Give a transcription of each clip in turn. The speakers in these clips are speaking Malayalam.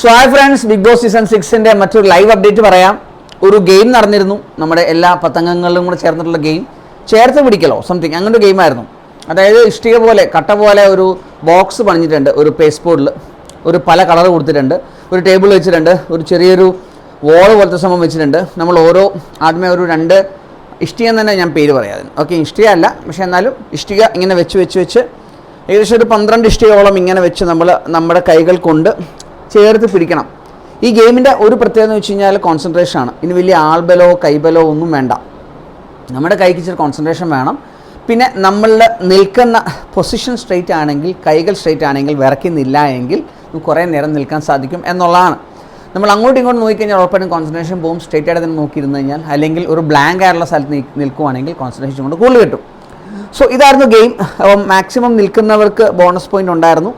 So hi friends Bigg Boss season സിക്സിന്റെ മറ്റൊരു ലൈവ് അപ്ഡേറ്റ് പറയാം. ഒരു ഗെയിം നടന്നിരുന്നു. നമ്മുടെ എല്ലാ പത്തംഗങ്ങളിലും കൂടെ ചേർന്നിട്ടുള്ള ഗെയിം ചേർത്ത് പിടിക്കലോ? സംതിങ് അങ്ങനെ ഒരു ഗെയിമായിരുന്നു അതായത് ഇഷ്ടിക പോലെ കട്ട പോലെ ഒരു ബോക്സ് പണിഞ്ഞിട്ടുണ്ട്. ഒരു പേസ്റ്റ് ബോർഡിൽ ഒരു പല കളർ കൊടുത്തിട്ടുണ്ട്. ഒരു ടേബിൾ വെച്ചിട്ടുണ്ട്. ഒരു ചെറിയൊരു വോൾ പോലത്തെ സംഭവം വെച്ചിട്ടുണ്ട്. നമ്മൾ ഓരോ ആദ്യമേ ഒരു രണ്ട് ഇഷ്ടിക തന്നെ ഞാൻ പേര് പറയാം ഓക്കെ ഇഷ്ടിക അല്ല. പക്ഷേ എന്നാലും ഇഷ്ടിക ഇങ്ങനെ വെച്ച് വെച്ച് വെച്ച് ഏകദേശം ഒരു പന്ത്രണ്ട് ഇഷ്ടികയോളം ഇങ്ങനെ വെച്ച് നമ്മൾ നമ്മുടെ കൈകൾ കൊണ്ട് ചേർത്ത് പിടിക്കണം. ഈ ഗെയിമിന്റെ ഒരു പ്രത്യേകത എന്ന് വെച്ച് കഴിഞ്ഞാൽ കോൺസെൻട്രേഷൻ ആണ്. ഇനി വലിയ ആൾബലോ കൈബലോ ഒന്നും വേണ്ട. നമ്മുടെ കൈക്ക് ഇച്ചിരി കോൺസെൻട്രേഷൻ വേണം. പിന്നെ നമ്മളിൽ നിൽക്കുന്ന പൊസിഷൻ സ്ട്രെയിറ്റ് ആണെങ്കിൽ കൈകൾ സ്ട്രെയിറ്റ് ആണെങ്കിൽ വിറയ്ക്കുന്നില്ല എങ്കിൽ കുറേ നേരം നിൽക്കാൻ സാധിക്കും എന്നുള്ളതാണ്. നമ്മൾ അങ്ങോട്ടും ഇങ്ങോട്ടും നോക്കിക്കഴിഞ്ഞാൽ ഉറപ്പായിട്ടും കോൺസെൻട്രേഷൻ പോകും സ്ട്രെയിറ്റ് ആയിട്ട് തന്നെ നോക്കിയിരുന്നു കഴിഞ്ഞാൽ അല്ലെങ്കിൽ ഒരു ബ്ലാങ്ക് ആയിട്ടുള്ള സ്ഥലത്ത് നിൽക്കുവാണെങ്കിൽ കോൺസെൻട്രേഷൻ കൊണ്ട് കൂടുതൽ കിട്ടും. സോ ഇതായിരുന്നു ഗെയിം അപ്പം മാക്സിമം നിൽക്കുന്നവർക്ക് ബോണസ് പോയിന്റ് ഉണ്ടായിരുന്നു.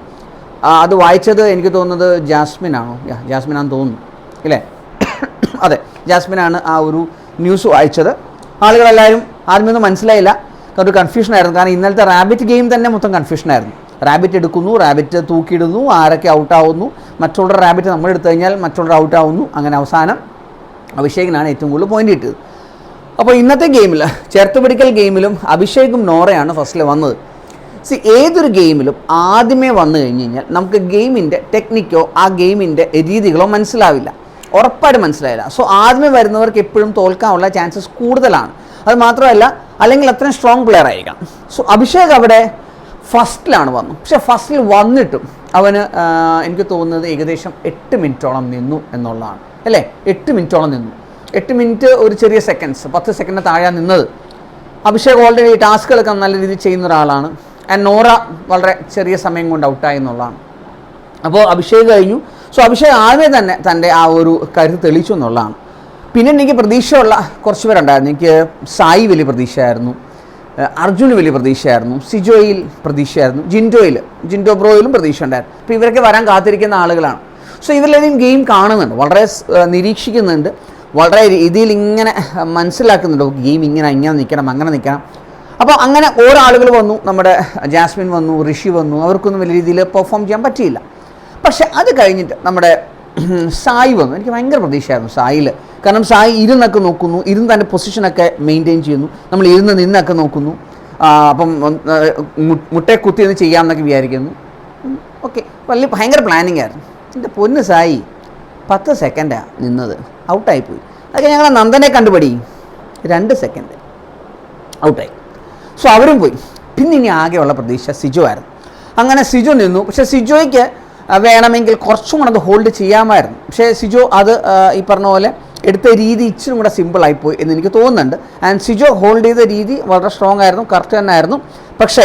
അത് വായിച്ചത് എനിക്ക് തോന്നുന്നത് ജാസ്മിൻ ആണോ യാ ജാസ്മിൻ ആണെന്ന് തോന്നുന്നു. ഇല്ലേ? അതെ ജാസ്മിനാണ് ആ ഒരു ന്യൂസ് വായിച്ചത്. ആളുകളെല്ലാവരും ആദ്യമൊന്നും മനസ്സിലായില്ല. ഒരു കൺഫ്യൂഷൻ ആയിരുന്നു. കാരണം ഇന്നലത്തെ റാബിറ്റ് ഗെയിം തന്നെ മൊത്തം കൺഫ്യൂഷൻ ആയിരുന്നു. റാബിറ്റ് എടുക്കുന്നു റാബിറ്റ് തൂക്കിയിടുന്നു ആരൊക്കെ ഔട്ടാവുന്നു മറ്റുള്ള റാബിറ്റ് നമ്മൾ എടുത്തു കഴിഞ്ഞാൽ മറ്റുള്ള ഔട്ടാവുന്നു അങ്ങനെ അവസാനം അഭിഷേകിനാണ് ഏറ്റവും കൂടുതൽ പോയിന്റ് കിട്ടിയത്. അപ്പോൾ ഇന്നത്തെ ഗെയിമിൽ ചേർത്തുപിടിക്കൽ ഗെയിമിലും അഭിഷേകും നോറയാണ് ഫസ്റ്റിൽ വന്നത്. സി ഏതൊരു ഗെയിമിലും ആദ്യമേ വന്നു കഴിഞ്ഞ് കഴിഞ്ഞാൽ നമുക്ക് ഗെയിമിന്റെ ടെക്നിക്കോ ആ ഗെയിമിന്റെ രീതികളോ മനസ്സിലാവില്ല. ഉറപ്പായിട്ട് മനസ്സിലായില്ല സോ ആദ്യമേ വരുന്നവർക്ക് എപ്പോഴും തോൽക്കാനുള്ള ചാൻസസ് കൂടുതലാണ്. അത് മാത്രമല്ല അല്ലെങ്കിൽ അത്രയും സ്ട്രോങ് പ്ലെയർ ആയിരിക്കാം. സോ അഭിഷേക് അവിടെ ഫസ്റ്റിലാണ് വന്നു. പക്ഷേ ഫസ്റ്റിൽ വന്നിട്ടും അവന് എനിക്ക് തോന്നുന്നത് ഏകദേശം എട്ട് മിനിറ്റോളം നിന്നു എന്നുള്ളതാണ്. അല്ലേ? എട്ട് മിനിറ്റോളം നിന്നു. എട്ട് മിനിറ്റ് ഒരു ചെറിയ സെക്കൻഡ്സ് പത്ത് സെക്കൻഡ് താഴെ നിന്നത്. അഭിഷേക് ഓൾറെഡി ടാസ്കുകളൊക്കെ നല്ല രീതിയിൽ ചെയ്യുന്ന ഒരാളാണ്. ആൻഡ് നോറ വളരെ ചെറിയ സമയം കൊണ്ട് ഔട്ടായി എന്നുള്ളതാണ്. അപ്പോൾ അഭിഷേക് കഴിഞ്ഞു. സോ അഭിഷേക് ആദ്യമേ തന്നെ തന്റെ ആ ഒരു കരുത്ത് തെളിയിച്ചു എന്നുള്ളതാണ്. പിന്നെ എനിക്ക് പ്രതീക്ഷയുള്ള കുറച്ച് പേരുണ്ടായിരുന്നു. എനിക്ക് സായി വലിയ പ്രതീക്ഷയായിരുന്നു. അർജുന് വലിയ പ്രതീക്ഷയായിരുന്നു. സിജോയിൽ പ്രതീക്ഷയായിരുന്നു. ജിൻഡോയിൽ ജിൻഡോ ബ്രോയിലും പ്രതീക്ഷ ഉണ്ടായിരുന്നു. അപ്പോൾ ഇവരൊക്കെ വരാൻ കാത്തിരിക്കുന്ന ആളുകളാണ്. സോ ഇവരെല്ലാവരും ഗെയിം കാണുന്നുണ്ട്. വളരെ നിരീക്ഷിക്കുന്നുണ്ട്. വളരെ രീതിയിൽ ഇങ്ങനെ മനസ്സിലാക്കുന്നുണ്ട്. ഗെയിം ഇങ്ങനെ ഇങ്ങനെ നിൽക്കണം അങ്ങനെ നിൽക്കണം. അപ്പോൾ അങ്ങനെ ഓരോ ആളുകൾ വന്നു നമ്മുടെ ജാസ്മിൻ വന്നു ഋഷി വന്നു അവർക്കൊന്നും വലിയ രീതിയിൽ പെർഫോം ചെയ്യാൻ പറ്റിയില്ല. പക്ഷെ അത് കഴിഞ്ഞിട്ട് നമ്മുടെ സായി വന്നു. എനിക്ക് ഭയങ്കര പ്രതീക്ഷയായിരുന്നു സായിൽ കാരണം സായി ഇരുന്നൊക്കെ നോക്കുന്നു ഇരുന്ന് തന്റെ പൊസിഷനൊക്കെ മെയിന്റെയിൻ ചെയ്യുന്നു. നമ്മൾ ഇരുന്ന് നിന്നൊക്കെ നോക്കുന്നു. അപ്പം മുട്ടയെ കുത്തി ഒന്ന് ചെയ്യാമെന്നൊക്കെ വിചാരിക്കുന്നു. ഓക്കെ വലിയ ഭയങ്കര പ്ലാനിങ് ആയിരുന്നു. എന്റെ പൊന്ന് സായി പത്ത് സെക്കൻഡാണ് നിന്നത്. ഔട്ടായിപ്പോയി അതൊക്കെ ഞങ്ങൾ നന്ദനെ കണ്ടുപടി. രണ്ട് സെക്കൻഡ് ഔട്ടായി സോ അവരും പോയി. പിന്നെ ഇനി ആകെയുള്ള പ്രതീക്ഷ സിജു ആയിരുന്നു. അങ്ങനെ സിജു നിന്നു. പക്ഷേ സിജോയ്ക്ക് വേണമെങ്കിൽ കുറച്ചും കൂടെ അത് ഹോൾഡ് ചെയ്യാമായിരുന്നു. പക്ഷേ സിജോ അത് ഈ പറഞ്ഞ പോലെ എടുത്ത രീതി ഇച്ചിരി കൂടെ സിമ്പിളായിപ്പോയി എന്ന് എനിക്ക് തോന്നുന്നുണ്ട്. ആൻഡ് സിജോ ഹോൾഡ് ചെയ്ത രീതി വളരെ സ്ട്രോങ് ആയിരുന്നു കറക്റ്റ് തന്നെ ആയിരുന്നു പക്ഷേ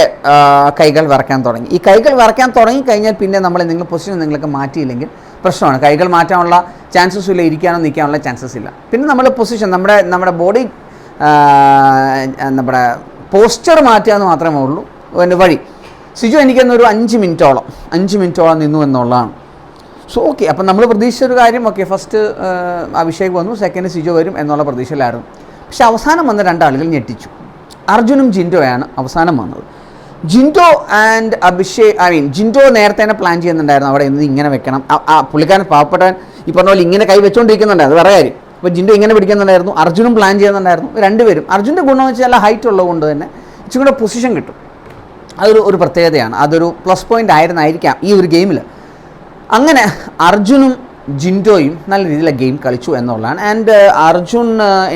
കൈകൾ വരയ്ക്കാൻ തുടങ്ങി. ഈ കൈകൾ വരയ്ക്കാൻ തുടങ്ങി കഴിഞ്ഞാൽ പിന്നെ നമ്മൾ നിങ്ങൾ പൊസിഷൻ നിങ്ങൾക്ക് മാറ്റിയില്ലെങ്കിൽ പ്രശ്നമാണ്. കൈകൾ മാറ്റാനുള്ള ചാൻസസ് ഇല്ല ഇരിക്കാനോ നിൽക്കാനുള്ള ചാൻസസ് ഇല്ല. പിന്നെ നമ്മൾ പൊസിഷൻ നമ്മുടെ നമ്മുടെ ബോഡി നമ്മുടെ പോസ്ചർ മാറ്റുക മാത്രമേ ഉള്ളൂ. അതിന്റെ വഴി. സിജു എനിക്കെന്നൊരു അഞ്ച് മിനിറ്റോളം അഞ്ച് മിനിറ്റോളം നിന്നു എന്നുള്ളതാണ്. സോ ഓക്കെ അപ്പം നമ്മൾ പ്രതീക്ഷിച്ച ഒരു കാര്യം ഓക്കെ ഫസ്റ്റ് അഭിഷേക് വന്നു സെക്കൻഡ് സിജു വരും എന്നുള്ള പ്രതീക്ഷയിലായിരുന്നു. പക്ഷെ അവസാനം വന്ന രണ്ടാളുകൾ ഞെട്ടിച്ചു. അർജുനും ജിൻഡോയാണ് അവസാനം വന്നത്. Jinto and Abhishek I mean Jinto നേരത്തെ തന്നെ പ്ലാൻ ചെയ്യുന്നുണ്ടായിരുന്നു. അവിടെ ഇന്ന് ഇങ്ങനെ വെക്കണം. ആ പുള്ളിക്കാരൻ പാവപ്പെട്ടവൻ ഈ പറഞ്ഞ പോലെ ഇങ്ങനെ കൈ വെച്ചുകൊണ്ടിരിക്കുന്നുണ്ട് അത് വേറെ കാര്യം. അപ്പോൾ ജിൻഡു ഇങ്ങനെ പിടിക്കുന്നുണ്ടായിരുന്നു അർജുനും പ്ലാൻ ചെയ്യുന്നുണ്ടായിരുന്നു രണ്ടുപേരും. അർജുന്റെ ഗുണമെന്ന് വെച്ചാൽ ഹൈറ്റ് ഉള്ളതുകൊണ്ട് തന്നെ ഇച്ചിരി കൂടെ പൊസിഷൻ കിട്ടും. അതൊരു ഒരു പ്രത്യേകതയാണ്. അതൊരു പ്ലസ് പോയിന്റ് ആയിരുന്നായിരിക്കാം ഈ ഒരു ഗെയിമിൽ അങ്ങനെ അർജുനും ജിൻഡോയും നല്ല രീതിയിൽ ഗെയിം കളിച്ചു എന്നുള്ളതാണ്. ആൻഡ് അർജുൻ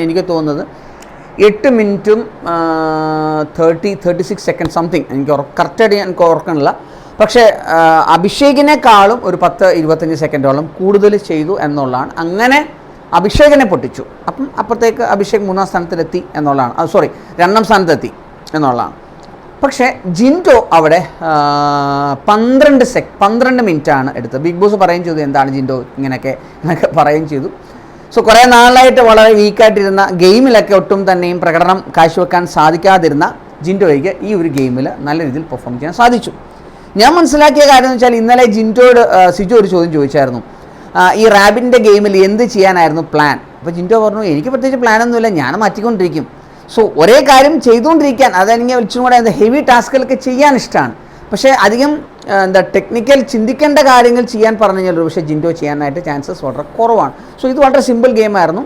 എനിക്ക് തോന്നുന്നത് എട്ട് മിനിറ്റും thirty thirty six second something എനിക്ക് കറക്റ്റായിട്ട് ഞാൻ ഓർക്കണില്ല. പക്ഷേ അഭിഷേകിനേക്കാളും ഒരു പത്ത് ഇരുപത്തഞ്ച് സെക്കൻഡോളം കൂടുതൽ ചെയ്തു എന്നുള്ളതാണ്. അങ്ങനെ അഭിഷേകിനെ പൊട്ടിച്ചു. അപ്പം അപ്പുറത്തേക്ക് അഭിഷേക് മൂന്നാം സ്ഥാനത്തിലെത്തി എന്നുള്ളതാണ്. സോറി രണ്ടാം സ്ഥാനത്തെത്തി എന്നുള്ളതാണ്. പക്ഷേ ജിൻഡോ അവിടെ പന്ത്രണ്ട് സെക് പന്ത്രണ്ട് മിനിറ്റാണ് എടുത്തത്. ബിഗ് ബോസ് പറയുകയും ചെയ്തു എന്താണ് ജിൻഡോ ഇങ്ങനെയൊക്കെ എന്നൊക്കെ പറയുകയും ചെയ്തു. സോ കുറേ നാളായിട്ട് വളരെ വീക്കായിട്ടിരുന്ന ഗെയിമിലൊക്കെ ഒട്ടും തന്നെയും പ്രകടനം കാഴ്ചവെക്കാൻ സാധിക്കാതിരുന്ന ജിൻഡോയ്ക്ക് ഈ ഒരു ഗെയിമിൽ നല്ല രീതിയിൽ പെർഫോം ചെയ്യാൻ സാധിച്ചു. ഞാൻ മനസ്സിലാക്കിയ കാര്യം എന്ന് വെച്ചാൽ ഇന്നലെ ജിൻഡോയോട് സിജു ഒരു ചോദ്യം ചോദിച്ചായിരുന്നു. ഈ റാബിന്റെ ഗെയിമിൽ എന്ത് ചെയ്യാനായിരുന്നു പ്ലാൻ? അപ്പോൾ ജിന്റോ പറഞ്ഞു എനിക്ക് പ്രത്യേകിച്ച് പ്ലാനൊന്നുമില്ല ഞാൻ മാറ്റിക്കൊണ്ടിരിക്കും. സോ ഒരേ കാര്യം ചെയ്തുകൊണ്ടിരിക്കാൻ അതെനിക്ക് ഇച്ചിരി കൂടെ എന്താ ഹെവി ടാസ്കുകളൊക്കെ ചെയ്യാൻ ഇഷ്ടമാണ് പക്ഷേ അധികം എന്താ ടെക്നിക്കൽ ചിന്തിക്കേണ്ട കാര്യങ്ങൾ ചെയ്യാൻ പറഞ്ഞു കഴിഞ്ഞാൽ പക്ഷേ ജിൻഡോ ചെയ്യാനായിട്ട് ചാൻസസ് വളരെ കുറവാണ്. സോ ഇത് വളരെ സിമ്പിൾ ഗെയിമായിരുന്നു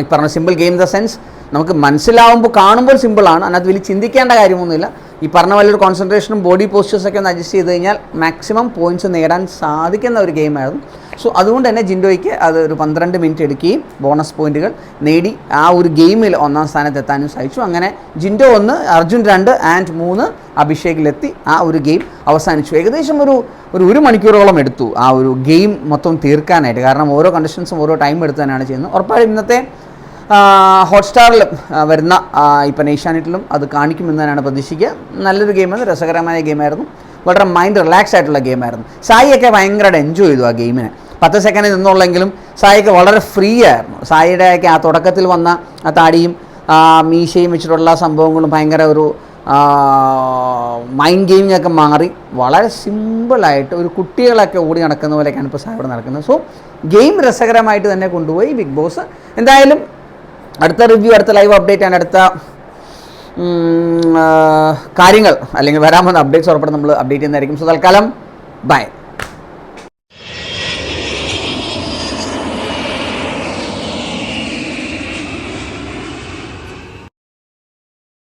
ഈ പറഞ്ഞ simple game in the sense നമുക്ക് മനസ്സിലാവുമ്പോൾ കാണുമ്പോൾ സിമ്പിളാണ് അതിനകത്ത് വലിയ ചിന്തിക്കേണ്ട കാര്യമൊന്നുമില്ല. ഈ പറഞ്ഞ പോലെ ഒരു കോൺസെൻട്രേഷനും ബോഡി പോസ്റ്റേഴ്സൊക്കെ ഒന്ന് അഡ്ജസ്റ്റ് ചെയ്ത് കഴിഞ്ഞാൽ മാക്സിമം പോയിന്റ്സ് നേടാൻ സാധിക്കുന്ന ഒരു ഗെയിമായിരുന്നു സോ അതുകൊണ്ട് തന്നെ ജിൻഡോയ്ക്ക് അത് ഒരു പന്ത്രണ്ട് മിനിറ്റ് എടുക്കുകയും ബോണസ് പോയിന്റുകൾ നേടി ആ ഒരു ഗെയിമിൽ ഒന്നാം സ്ഥാനത്ത് എത്താനും സാധിച്ചു. അങ്ങനെ ജിൻഡോ ഒന്ന് അർജുൻ രണ്ട് ആൻഡ് മൂന്ന് അഭിഷേകിലെത്തി ആ ഒരു ഗെയിം അവസാനിച്ചു. ഏകദേശം ഒരു ഒരു ഒരു മണിക്കൂറോളം എടുത്തു ആ ഒരു ഗെയിം മൊത്തം തീർക്കാനായിട്ട്. കാരണം ഓരോ കണ്ടീഷൻസും ഓരോ ടൈം എടുത്ത് തന്നെയാണ് ചെയ്യുന്നത്. ഉറപ്പായും ഇന്നത്തെ ഹോട്ട്സ്റ്റാറിലും വരുന്ന ഇപ്പം ഏഷ്യാനെറ്റിലും അത് കാണിക്കുമെന്ന് തന്നെയാണ് പ്രതീക്ഷിക്കുക. നല്ലൊരു ഗെയിമാണ് രസകരമായ ഗെയിമായിരുന്നു വളരെ മൈൻഡ് റിലാക്സ് ആയിട്ടുള്ള ഗെയിമായിരുന്നു സായിയൊക്കെ ഭയങ്കരമായിട്ട് എൻജോയ് ചെയ്തു ആ ഗെയിമിനെ പത്ത് സെക്കൻഡ് നിന്നുള്ളെങ്കിലും സായിക്ക് വളരെ ഫ്രീ ആയിരുന്നു. സായിയുടെയൊക്കെ ആ തുടക്കത്തിൽ വന്ന ആ താടിയും മീശയും വെച്ചിട്ടുള്ള സംഭവങ്ങളും ഭയങ്കര ഒരു മൈൻഡ് ഗെയിമിംഗ് മാറി. വളരെ സിമ്പിളായിട്ട് ഒരു കുട്ടികളൊക്കെ ഓടി നടക്കുന്ന പോലെയൊക്കെയാണ് ഇപ്പോൾ സാർ ഇവിടെ നടക്കുന്നത്. സോ ഗെയിം രസകരമായിട്ട് തന്നെ കൊണ്ടുപോയി ബിഗ് ബോസ് എന്തായാലും അടുത്ത റിവ്യൂ അടുത്ത ലൈവ് അപ്ഡേറ്റ് ആണ്. അടുത്ത കാര്യങ്ങൾ അല്ലെങ്കിൽ വരാൻ പോകുന്ന അപ്ഡേറ്റ്സ് ഉറപ്പായിട്ട് നമ്മൾ അപ്ഡേറ്റ് ചെയ്യുന്നതായിരിക്കും. സോ തൽക്കാലം ബൈ